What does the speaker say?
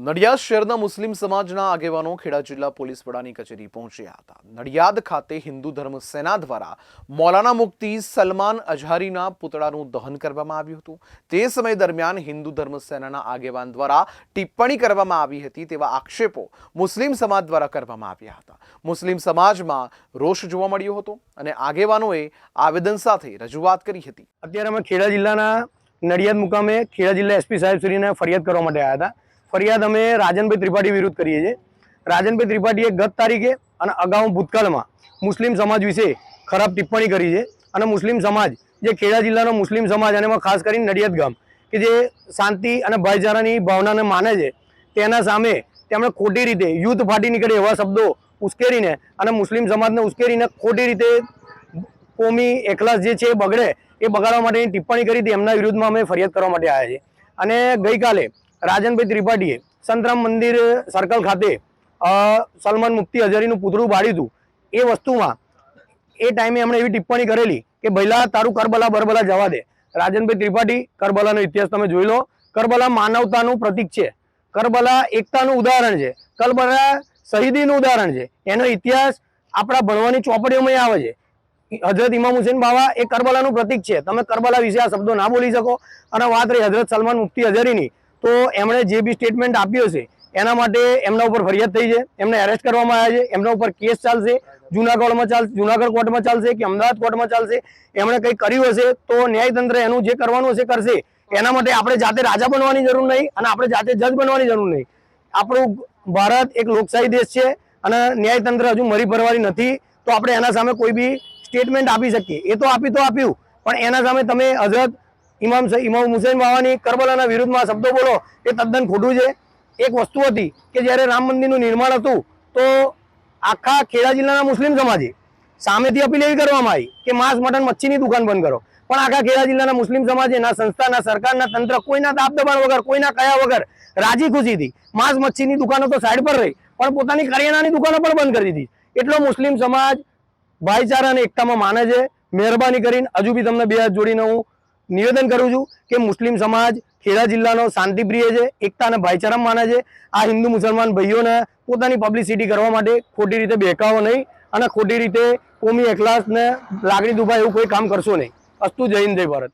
નડિયાદ શહેરના મુસ્લિમ સમાજના આગેવાનો ખેડા જિલ્લા પોલીસ વડાની કચેરી પહોંચ્યા હતા. નડિયાદ ખાતે હિન્દુ ધર્મ સેના દ્વારા મૌલાના મુક્તિ સલમાન અઝહારીના પુતળાનું દહન કરવામાં આવ્યું હતું. તે સમય દરમિયાન હિન્દુ ધર્મ સેનાના આગેવાન દ્વારા ટિપ્પણી કરવામાં આવી હતી તેવા આક્ષેપો મુસ્લિમ સમાજ દ્વારા કરવામાં આવ્યા હતા. મુસ્લિમ સમાજમાં રોષ જોવા મળ્યો હતો અને આગેવાનોએ આવેદન સાથે રજૂઆત કરી હતી. અત્યારે અમે ખેડા જિલ્લાના નડિયાદ મુકામે ખેડા જિલ્લા એસપી સાહેબ શ્રીને ફરિયાદ કરવા માટે આવ્યા હતા. ફરિયાદ અમે રાજનભાઈ ત્રિપાઠી વિરુદ્ધ કરીએ છીએ. રાજનભાઈ ત્રિપાઠીએ ગત તારીખે અને અગાઉ ભૂતકાળમાં મુસ્લિમ સમાજ વિશે ખરાબ ટિપ્પણી કરી છે. અને મુસ્લિમ સમાજ, જે ખેડા જિલ્લાનો મુસ્લિમ સમાજ અને એમાં ખાસ કરીને નડિયાદ ગામ, કે જે શાંતિ અને ભાઈચારાની ભાવનાને માને છે, તેના સામે તેમણે ખોટી રીતે યુદ્ધ ફાટી નીકળે એવા શબ્દો ઉશ્કેરીને અને મુસ્લિમ સમાજને ઉશ્કેરીને ખોટી રીતે કોમી એકલાસ જે છે એ બગડે એ બગાડવા માટેની ટિપ્પણી કરી હતી. એમના વિરુદ્ધમાં અમે ફરિયાદ કરવા માટે આવ્યા છીએ. અને ગઈકાલે રાજનભાઈ ત્રિપાઠીએ સંતરામ મંદિર સર્કલ ખાતે સલમાન મુફ્તી અઝહરીનું પૂતળું બાળ્યું હતું એ વસ્તુમાં, એ ટાઈમે એમણે એવી ટિપ્પણી કરેલી કે ભૈલા તારું કરબલા, બરબલા જવા દે. રાજનભાઈ ત્રિપાઠી, કરબલાનો ઇતિહાસ તમે જોઈ લો. કરબલા માનવતાનું પ્રતીક છે. કરબલા એકતાનું ઉદાહરણ છે. કરબલા શહીદીનું ઉદાહરણ છે. એનો ઇતિહાસ આપણા ભણવાની ચોપડીઓમાં આવે છે. હજરત ઇમામ હુસેન બાવા એ કરબલાનું પ્રતીક છે. તમે કરબલા વિશે આ શબ્દો ના બોલી શકો. અને વાત રહી હજરત સલમાન મુફ્તી અઝહરીની તો એમણે જે બી સ્ટેટમેન્ટ આપ્યું હશે એના માટે એમના ઉપર ફરિયાદ થઈ છે. એમને એરેસ્ટ કરવામાં આવ્યા છે. એમના ઉપર કેસ ચાલશે. જુનાગઢમાં ચાલશે, જુનાગઢ કોર્ટમાં ચાલશે કે અમદાવાદ કોર્ટમાં ચાલશે, એમણે કંઈ કર્યું હશે તો ન્યાયતંત્ર એનું જે કરવાનું હશે કરશે. એના માટે આપણે જાતે રાજા બનવાની જરૂર નહીં અને આપણે જાતે જજ બનવાની જરૂર નહીં. આપણું ભારત એક લોકશાહી દેશ છે અને ન્યાયતંત્ર હજુ મરી ભરવાની નથી. તો આપણે એના સામે કોઈ બી સ્ટેટમેન્ટ આપી શકીએ. એ તો આપી તો આપ્યું. પણ એના સામે તમે હજરત ઇમામ ઇમામ હુસૈન બાવાની કરબલાના વિરુદ્ધમાં શબ્દો બોલો, એ તદ્દન ખોટું છે. એક વસ્તુ હતી કે જ્યારે રામ મંદિરનું નિર્માણ હતું, તો આખા ખેડા જિલ્લાના મુસ્લિમ સમાજે સામેથી અપીલ એવી કરવામાં આવી કે માંસ, મટન, મચ્છીની દુકાન બંધ કરો. પણ આખા ખેડા જિલ્લાના મુસ્લિમ સમાજે ના સંસ્થા, ના સરકારના તંત્ર, કોઈના દાબ દબાણ વગર, કોઈના કયા વગર રાજી ખુશીથી માંસ, મચ્છીની દુકાનો તો સાઈડ પર રહી, પણ પોતાની કરિયાણાની દુકાનો પણ બંધ કરી દીધી. એટલો મુસ્લિમ સમાજ ભાઈચારા અને એકતામાં માને છે. મહેરબાની કરીને હજુ બી તમને બે હાથ જોડીને હું નિવેદન કરું છું કે મુસ્લિમ સમાજ ખેડા જિલ્લાનો શાંતિપ્રિય છે, એકતા અને ભાઈચારા માને છે. આ હિન્દુ મુસલમાન ભાઈઓને પોતાની પબ્લિસિટી કરવા માટે ખોટી રીતે બેકાવો નહીં અને ખોટી રીતે કોમી એકલાસને લાગણી દુભાય એવું કોઈ કામ કરશો નહીં. અસ્તુ જય હિન્દ, જય ભારત.